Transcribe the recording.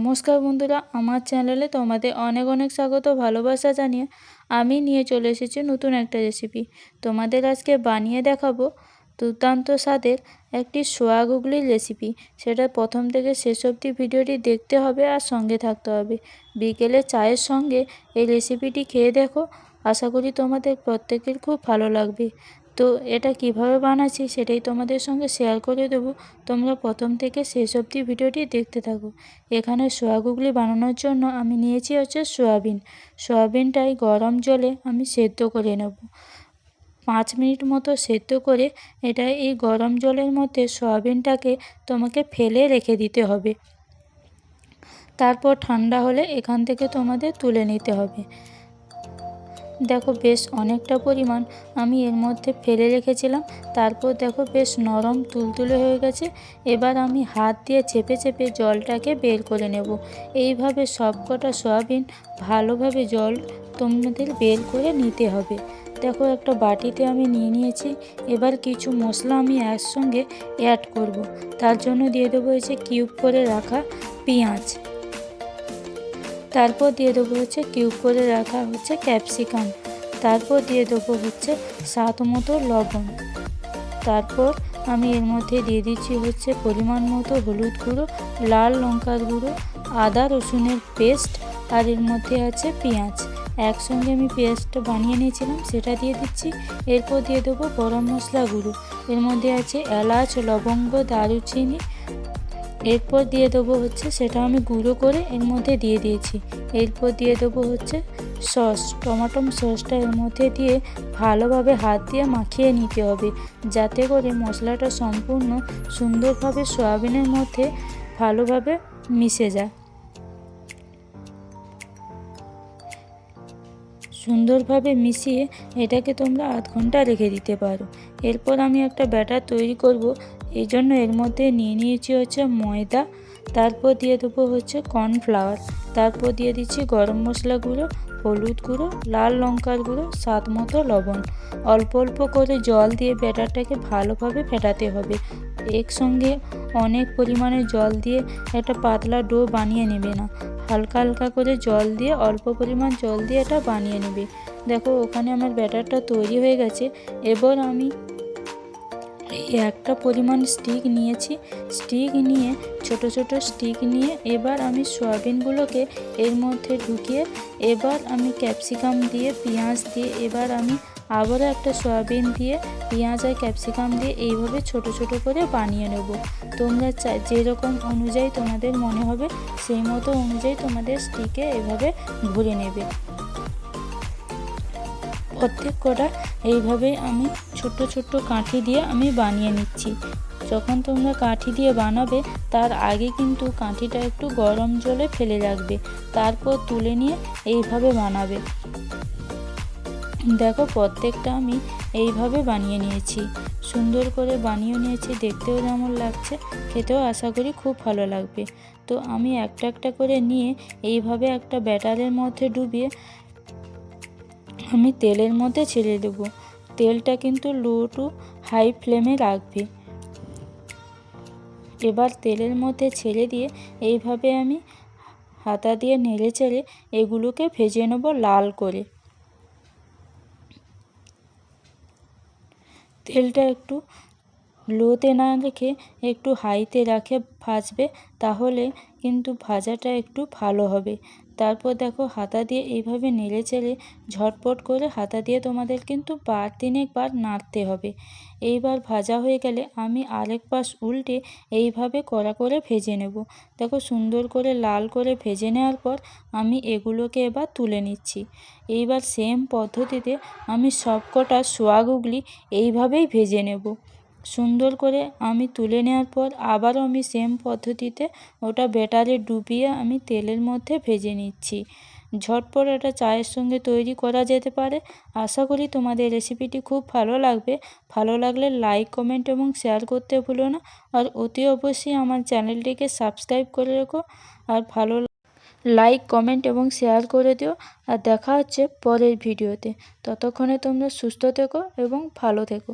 নমস্কার বন্ধুরা, আমার চ্যানেলে তোমাদের অনেক অনেক স্বাগত, ভালোবাসা জানিয়ে আমি নিয়ে চলে এসেছি নতুন একটা রেসিপি তোমাদের আজকে বানিয়ে দেখাবো দুর্দান্ত স্বাদের একটি সোয়া গুগলির রেসিপি সেটা প্রথম থেকে শেষ অবধি ভিডিওটি দেখতে হবে আর সঙ্গে থাকতে হবে। বিকেলে চায়ের সঙ্গে এই রেসিপিটি খেয়ে দেখো। আশা করি তোমাদের প্রত্যেকের খুব ভালো লাগবে। তো এটা কীভাবে বানাচ্ছি সেটাই তোমাদের সঙ্গে শেয়ার করে দেব। তোমরা প্রথম থেকে শেষ অবধি ভিডিওটি দেখতে থাকো। এখানে সোয়াগুগলি বানানোর জন্য আমি নিয়েছি হচ্ছে সোয়াবিন। সোয়াবিনটাই গরম জলে আমি সেদ্ধ করে নেব। পাঁচ মিনিট মতো সেদ্ধ করে এটা এই গরম জলের মধ্যে সোয়াবিনটাকে তোমাকে ফেলে রেখে দিতে হবে। তারপর ঠান্ডা হলে এখান থেকে তোমাদের তুলে নিতে হবে। দেখো বেশ অনেকটা পরিমাণ আমি এর মধ্যে ফেলে রেখেছিলাম। তারপর দেখো বেশ নরম তুলতুলে হয়ে গেছে। এবার আমি হাত দিয়ে চেপে চেপে জলটাকে বের করে নেব। এইভাবে সবকটা সয়াবিন ভালোভাবে জল তোমাদের বের করে নিতে হবে। দেখো একটা বাটিতে আমি নিয়ে নিয়েছি। এবার কিছু মশলা আমি একসঙ্গে অ্যাড করব। তার জন্য দিয়ে দেবো হচ্ছে কিউব করে রাখা পেঁয়াজ। তারপর দিয়ে দেবো হচ্ছে কিউব করে রাখা হচ্ছে ক্যাপসিকাম। তারপর দিয়ে দেবো হচ্ছে স্বাদ মতো লবণ। তারপর আমি এর মধ্যে দিয়ে দিচ্ছি হচ্ছে পরিমাণ মতো হলুদ গুঁড়ো, লাল লঙ্কার গুঁড়ো, আদা, রসুনের পেস্ট আর এর মধ্যে আছে পেঁয়াজ। একসঙ্গে আমি পেস্ট বানিয়ে নিয়েছিলাম, সেটা দিয়ে দিচ্ছি। এরপর দিয়ে দেবো গরম মশলা গুঁড়ো। এর মধ্যে আছে এলাচ, লবঙ্গ, দারুচিনি এরপর দিয়ে দেবো হচ্ছে সেটা আমি গুঁড়ো করে এর মধ্যে দিয়ে দিয়েছি। এরপর দিয়ে দেবো হচ্ছে সস। টমাটম সসটা এর মধ্যে দিয়ে ভালোভাবে হাত দিয়ে মাখিয়ে নিতে হবে, যাতে করে মশলাটা সম্পূর্ণ সুন্দরভাবে সয়াবিনের মধ্যে ভালোভাবে মিশে যায়। সুন্দরভাবে মিশিয়ে এটাকে তোমরা আধ ঘণ্টা রেখে দিতে পারো। এরপর আমি একটা ব্যাটার তৈরি করব এই জন্য এর মধ্যে নিয়ে নিয়েছি হচ্ছে ময়দা, তারপর দিয়ে দেবো হচ্ছে কর্নফ্লাওয়ার তারপর দিয়ে দিচ্ছি গরম মশলা গুঁড়ো, হলুদ গুঁড়ো, লাল লঙ্কার গুঁড়ো, স্বাদ মতো লবণ। অল্প অল্প করে জল দিয়ে ব্যাটারটাকে ভালোভাবে ফেটাতে হবে। একসঙ্গে অনেক পরিমাণে জল দিয়ে একটা পাতলা ডো বানিয়ে নেবে না। হালকা হালকা করে জল দিয়ে অল্প পরিমাণ জল দিয়ে এটা বানিয়ে নেবে। দেখো, ওখানে আমার ব্যাটারটা তৈরি হয়ে গেছে। এবার আমি একটা পরিমাণ স্টিক নিয়েছি। স্টিক নিয়ে, ছোট ছোট স্টিক নিয়ে এবার আমি সয়াবিনগুলোকে এর মধ্যে ঢুকিয়ে, এবার আমি ক্যাপসিকাম দিয়ে, পেঁয়াজ দিয়ে, এবার আমি আবারও একটা সয়াবিন দিয়ে, পেঁয়াজ আর ক্যাপসিকাম দিয়ে এইভাবে ছোট ছোট করে বানিয়ে নেব। তোমরা যেরকম অনুযায়ী তোমাদের মনে হবে, সেই মতো অনুযায়ী তোমাদের স্টিকে এভাবে ভরে নেবে। প্রত্যেক কটা এইভাবেই আমি ছোট্ট ছোট্ট কাঠি দিয়ে আমি বানিয়ে নিচ্ছি। যখন তোমরা কাঠি দিয়ে বানাবে, তার আগে কিন্তু কাঠিটা একটু গরম জলে ফেলে রাখবে, তারপর তুলে নিয়ে এইভাবে বানাবে। দেখো, প্রত্যেকটা আমি এইভাবে বানিয়ে নিয়েছি। সুন্দর করে বানিয়ে নিয়েছি, দেখতেও যেমন লাগছে, খেতেও আশা করি খুব ভালো লাগবে। তো আমি একটা একটা করে নিয়ে এইভাবে একটা ব্যাটারের মধ্যে ডুবিয়ে আমি তেলের মধ্যে ছেড়ে দেব। তেলটা কিন্তু লো টু হাই ফ্লেমে রাখবে। এবার তেলের মধ্যে ছেড়ে দিয়ে এইভাবে আমি হাতা দিয়ে নেড়ে চেড়ে এগুলোকে ভেজে নেব লাল করে। তেলটা একটু লোতে না রেখে একটু হাইতে রাখে ভাজবে, তাহলে কিন্তু ভাজাটা একটু ভালো হবে। তারপর দেখো হাতা দিয়ে এইভাবে নেড়ে চেড়ে ঝটপট করে হাতা দিয়ে তোমাদের কিন্তু বার তিনেকবার নাড়তে হবে। এইবার ভাজা হয়ে গেলে আমি আরেক পাশ উল্টে এইভাবে কড়া করে ভেজে নেব। দেখো সুন্দর করে লাল করে ভেজে নেওয়ার পর আমি এগুলোকে এবার তুলে নিচ্ছি। এইবার সেম পদ্ধতিতে আমি সবকটা সোয়াগুগলি এইভাবেই ভেজে নেব। সুন্দর করে আমি তুলে নেওয়ার পর আবারও আমি সেম পদ্ধতিতে ওটা ব্যাটারে ডুবিয়ে আমি তেলের মধ্যে ভেজে নিচ্ছি। ঝটপট এটা চায়ের সঙ্গে তৈরি করা যেতে পারে। আশা করি তোমাদের রেসিপিটি খুব ভালো লাগবে। ভালো লাগলে লাইক কমেন্ট এবং শেয়ার করতে ভুলো না। আর অতি অবশ্যই আমার চ্যানেলটিকে সাবস্ক্রাইব করে রেখো। আর ভালো লাইক কমেন্ট এবং শেয়ার করে দিও। আর দেখা হচ্ছে পরের ভিডিওতে ততক্ষণে তোমরা সুস্থ থেকো এবং ভালো থেকো।